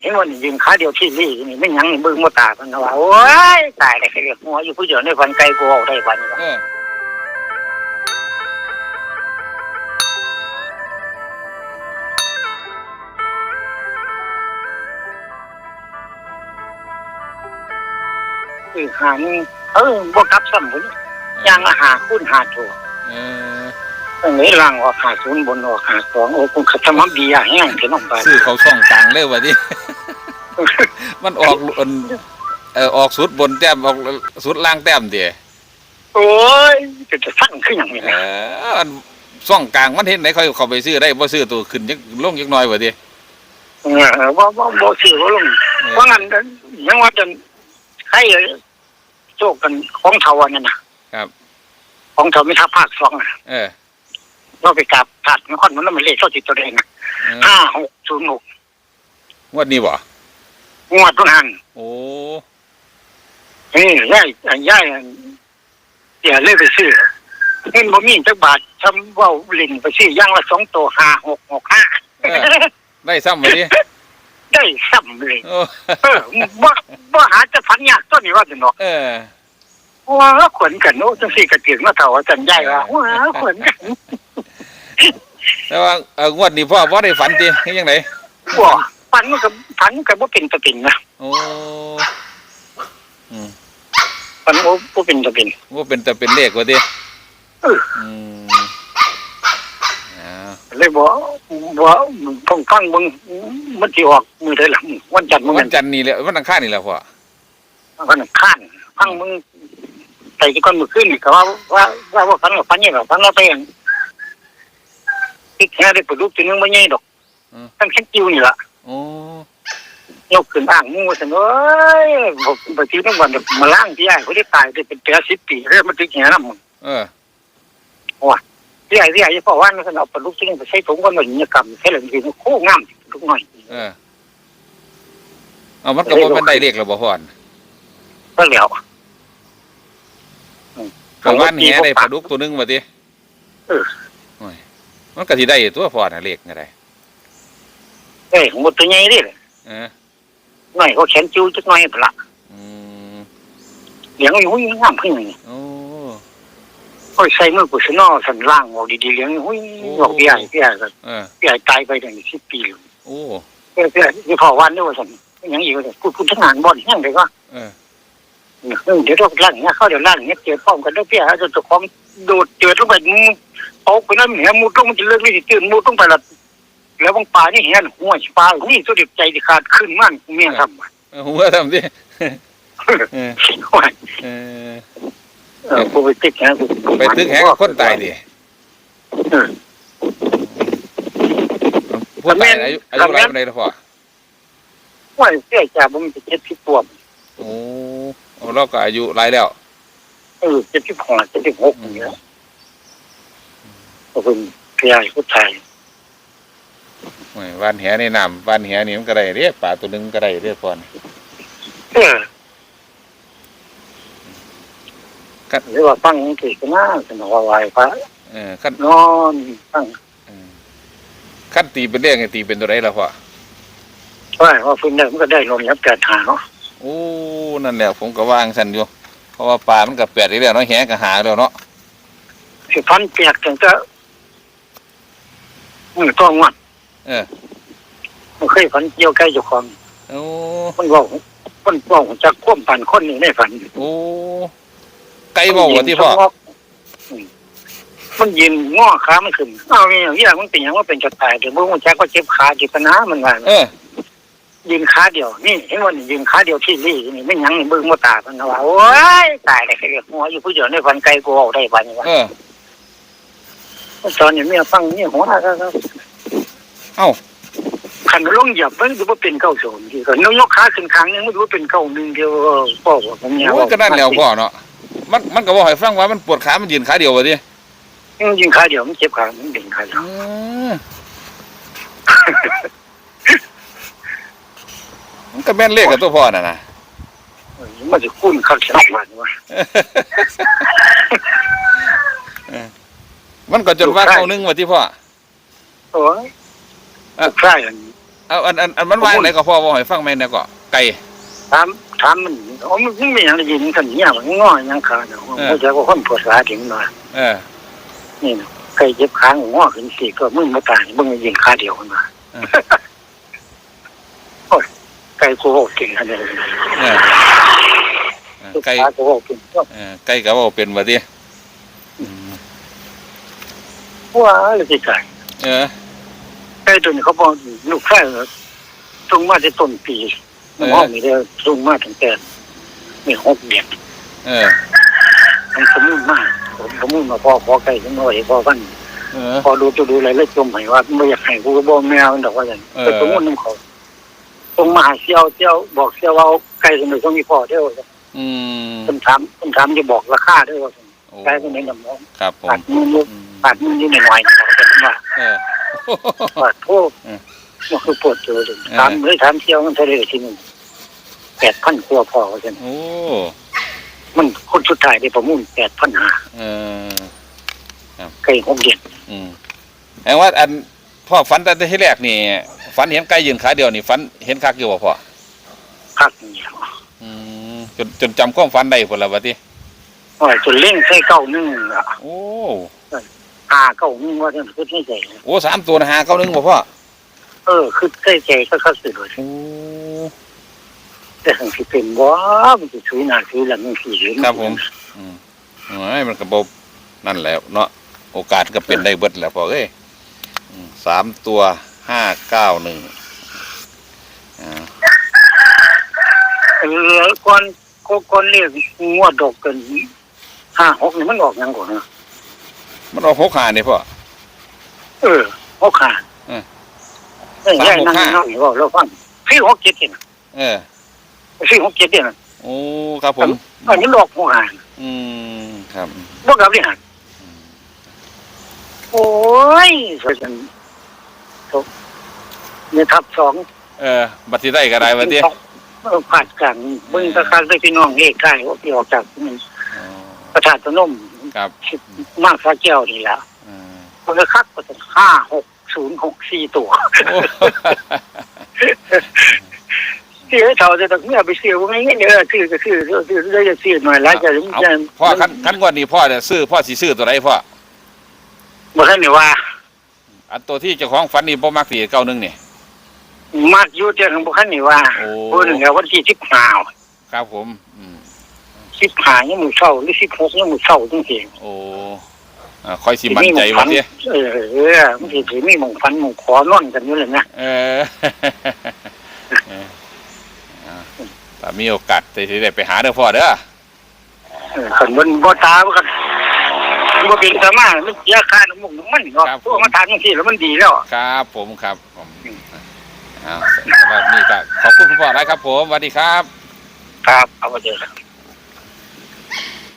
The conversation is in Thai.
เห็นว่านี่ยืนขาเดียวที่นี่นี่ไม่หยังนี่เบิ่งบ่ตาเพิ่นก็ว่าโอ้ยตายแล้วเรียกหัวอยู่ผู้เดียวในฝันไกลกูเอาได้บัดนี้เออคือหานี่เออบ่กลับซ้ำพุ่นย่างอาหารคูณหาตัวเออตรงนี้ล่างออกหาศูนย์บนออกหาสองโอ้คุณขัดสมบีอะแห้งเถอะน้องไปซื้อเขาช่องกลางเลยวะดิ มันออกอันเออออกสุดบนแต้มออกสุดล่างแต้มเดียโอ้ยจะจะสั่งขึ้นอย่างนี้เอนะออันช่องกลางมันเห็นไหนเขาเขาไปซื้อได้บ่ซื้อตัวขึ้นยังลงยังน้อยวะดิเออว่าว่าบ่ซื้อบ่ลงเออเพราะงั้นยังว่าจะให้โชคกันของเทาอันนั้นนะครับ ของเทาไม่ทับภาคสองน่ะเออเราไปกราบถัดนครมันแล้วมันเลขเข้าจิตตัวเองนะเออห้าหกศูนย์หกงวดนี้บ่ งวดต้นหันโอ้นี่ย่ายอันย่ายอันเดี๋ยวเลยไปซื้อเงินบ่มีจักบาททำเว่าลินไปซื้อย่างละสองตัวห้าหกหกห้าเออได้ซ้ำวะดิได้ซ้ำเลยโอ้เออบ่บ่หาจะพันยากต้นนี้ว่าจะเนาะเออว้าขวนกันโอ้จังสี่กระเตียงมาเท่าอาจารย์ใหญ่ว่าว้าขวนกันแต่ว่าเอองวดนี้พ่อบ่ได้ฝันติคือยังไงบ่ พันมันก็พันก็บ่เป็นตะเป็นนะโอ้อืมพันบ่บ่เป็นตะเป็นว่าเป็นแต่เป็นเลขวะดิเอออืมอ่าเลยบ่บ่ต้องฟังเบิ่งมันสิออกมื้อใดล่ะวันจันทร์มื้อวันั้นนจันทร์นี่แหละวันอังคารนี่แหละพ่อวันอังคารฟังมึงใส่ที่ก้อนมือขึ้นนี่ก็ว่าว่าว่าว่าฟันกับฟันเนี่ยแบบฟันเราไปอย่างที่แค่ได้ประดุกตัวนึงไม่ใหญ่ดอกตั้งแค่จิ้วนี่ล่ะ โอ้ยกขึ้นอ่างงูสันเอ้ยบอกไปที่ทั้งวันมาล้างที่ใหญ่เขาได้ตายได้เป็นเจ้าสิบปีเรื่องมันตึกแง่น้ำมึงเออที่ใหญ่ที่ใหญ่เพราะว่ามันเอาประดุกซึ่งไปใช้ถุงก้อนหนึ่งกรรมใช้เหลืองดีมันโค้งงามทุกหน่อยเออเอามันก็บ่มันได้เลขแล้วบ่พ่อนก็แล้วประมาณนี้ได้ปลาดุกตัวหนึงว่าติเออโอ้ยมันก็สิได้ตัวพ่อน่ะเลขก็ได้ เอ้ยหมดตัวใหญ่ดิเออหน่อยเขาแขนจิ้วจักหน่อยเปล่าอืมเหลียงอยู่งามขึ้นอย่างนี้โอ้โอ้ยใส่มือกุศลสันล่างออกดีๆเลี้ยงหุ้ยออกพี่ใหญ่พี่ใหญ่ก็เออพี่ใหญ่ตายไปตั้งสิบปีแล้วโอ้พี่ใหญ่ที่พ่อวันด้วยว่าสันยังอีกว่าสันพูดพูดทั้งงานบ่อนยังไงก็เออเดี๋ยวเราล่างเงี้ยเข้าเดี๋ยวล่างเงี้ยเจอพร้อมกันด้วยพี่ใหญ่จะจะของโดดเจอลงไปเอาไปนั่นเหี้ยมูต้องมันจะเลิกไม่ได้ตื่นมูต้องไปละ แล้วบางป่านี่เหี้ยหัวชิปลานี่ตัวเด็กใจที่ขาดขึ้นมันเมียทำเออหัวทำดิเออโอ้ยเออเออกูไปติดแฮะไปตึกแหงคนตายดิผู้ตายอายุอายุหลายปานใดแล้วพ่อว่าเสียจ่าบ่มีเจ็ดสิบปวบโอ้โอ้เราก็อายุหลายแล้วเออเจ็ดสิบห้าเจ็ดสิบหกอย่างเงี้ยก็เป็นพี่ใหญ่ผู้ชายโอ้ย วานแหในน้ำวานแหนี่มันก็ได้เด้ปลาตัวหนึงก็ได้เด้พ่อนี่เออหรือว่าฟังกี่ก็น่าสนอวายพระเออขั้นนอนฟังเออขั้นตีเป็นเรื่องไงตีเป็นตัวไรแล้วพ่อว่าว่าฟื้นได้มันก็ได้ลมยับแปดหาเนาะโอ้นั่นแหละผมก็วางสันอยู่ เพราะว่าปลามันก็แปดอีกแล้วเนาะแหก็หาแล้วเนาะสิพันเปียกจังจะมือต้องวัด เออมันเคยฝันเกี่ยวใกล้เจ้าของโอ้มันบอกมันบอกจากควมปันคนนี้ในฝันโอ้ไก่บอกว่าที่พ่อมมันยืนง้อขามันขึ้นเอาเนี่ยอย่างนี้มันเป็นอย่างว่าเป็นจะตายเดี๋ยวมึงมันแจ็คก็เจ็บขาเจ็บนะมันว่าเออยืนขาเดียวนี่เห็นว่านี่ยืนขาเดียวที่นี่นี่ไม่หยังนี่เบิ่งบ่ตาเพิ่นว่าโอ้ยตายแล้วเรียกหัวอยู่ผู้เดียวในฝันไกลกูเอาได้บัดนี้ว่าเออตอนนี้เมียฟังนี่หัวก็ก็ เอ้าคันลงเหยียบมันดูว่าเป็นเก้าโสมที่ก็นยกขาขึ้นข้างนึงมันดูว่าเป็นเก้าหนึงเดียวก็บอกว่าผมเนี่ยโอ้ยก็นั่นแล้วพ่อเนาะมันมันก็บอกให้ฟังว่ามันปวดขา มันยืนขาเดียวว่าดิยืนขาเดียวมันเจ็บขา มันเด่นขาเดียวอืมมันก็แม่นเลขกับตัวพ่อน่ะนะเออมันสิคุ้นคักฉลาดว่านี่ว่ามันก็จนว่าเข้านึงว่าที่พ่อโอ้ย อะใช่อันเอาอันอันอันมันว่าอะไรก็พ่อว่าให้ฟังแม่นเนี่ยก็ไก่ถามถามมันอ๋อมันไม่อย่างยินกันเนี่ยมันง้อยังขาเนาะไม่ใช่ว่าคนภาษาถึงมาเออนี่นะใครเจ็บขาง้อขึ้นสิก็มึงมาตายมึงยิงขาเดียวกันมาโอ้ยไก่กูโหเก่งอันนี้เออเออไก่ขากูโหเก่งก็เออไก่ก็เว่าเป็นว่าติอืมว่าเลยสิไก่เออ ไก่ตัวนี้เขาบอกลูกแค่ตรงมาที่ต้นปีห้องนี้เดียวตรงมาตั้งแต่ไม่หกเดือนเออมันสมมุติมากผมสมมุติมาพอขอไก่ทั้งหน่อยพอวันเออพอดูจะดูอะไรแล้วจมให้ว่าไม่อยากให้กูก็บอกแมวมันดอกว่าอย่างเออแต่สมมุติน้ำเขาตรงมาหาเซียวเซียวบอกเซียวว่าเอาไก่ตัวนี้ต้องมีพ่อเด้ออืมคนถามคนถามจะบอกราคาเด้อว่าโอ้ไก่ตัวนี้น้ำน้องครับผปามดมือมืออืมปาดมือนิดหน่อยๆเขาเป็นว่าเออ ปาดโทษเออมันคือปวดตัวเลยเออถามเลยถามเซียวมันเท่าไหรทีนึงแปดพันครัวพอว่าจังโอ้มันคนสุดท้ายได้ประมูลแปดพันหาเออไก่หกเดือนอืมแปลว่าอันพ่อฝันแต่ที่แรกนี่ฝันเห็นไก่ยืนขาเดียวนี่ฝันเห็นคักอยู่บ่พ่อพักนี่อืมจนจนจำความฝันได้พุ่นละว่าติโอ้ยจนเล่งใส่เก้าหนึ่งอะโอ้ หาเก้าหนึ่งว่าจะคือไม่ใจนะโอ้สามตัวนะหาเก้าหนึงบ่พ่อเออคือใกล้ใจก็เข้าสื่อเลยโอ้แต่ถึงที่เป็นว่ามันจะช่วยหน้าช่วยหลังมันสี่เหลี่ยครับผมอืมโอ้ยมันก็บ่นั่นแหล้วเนาะโอกาสก็เป็นได้เบิดแหล้วพ่อเอ้ยอืมสามตัวห้าเก้าหนึ่งอ่าเออก่อนก็ก่อนเรียกงวดดอกกันห้าหกนี่มันออกยังก่อนนะ มันออกหกหานี่พ่อ เออหกขาเออเออสามแย่หกนั่งห้า นั่งอยู่ว่าเราฟังพี่หกเจ็ดเนี่ยเออพี่หกเจ็ดเนี่ยนะโอ้ครับผม อันนี้หลอกหกหาอืมครับ บ่กลับเลยฮะโอ้ยสวยจังโถ่เนี่ยทับสองเออ บัตรสิได้ก็ได้บัตรดิเออผ่านกลางเบิ่งตะการไปพี่น้องเลขใกล้ว่าที่ออกจากมันอ๋อประชาชนม ครับมากฟ้าแก้วนี่แหละอืมคนละคักก็จะห้าหกศูนย์หกสี่ตัวโอ้เสียเท่าจะต้องเนี่ยไปเสียว่าไงเงี้ยเดี๋ยวซื้อก็ซื้อซื้อซื้อได้จะซื้อหน่อยแล้วจะเอาจะพ่อคันคันงวดนี้พ่อเนี่ยซื้อพ่อสิซื้อตัวไหนพ่อบ่ทันได้ว่า อันตัวที่เจ้าของฝันนี่บ่มักสิเก้าหนึงนี่มากอยู่แต่ของบ่ทันได้ว่าโอ้พูดถึงแล้ววันที่สิบห้าครับผม อืม สิบห้ายังมือเช้าหรือสิบหกยังมือเช้าจังซี่โอ้อ่าคอยสิมั่นใจบัดดิเออเออมันสิถือมีหมองฟันหมองขอนอนกันอยู่เลยนะเออเอออ่าถ้ามีโอกาสจะสิได้ไปหาเด้อพ่อเด้อเออคันมันบ่ตาบ่กันบ่เป็นสมามันเสียค่าน้ำมันมันเนาะพวกมาทานจังซี่แล้วมันดีแล้วครับ ผมครับผมอ่าสำหรับนี่ก็ขอบคุณคุณพ่อหลายครับ ผมสวัสดีครับ ครับเอาไปเจอกัน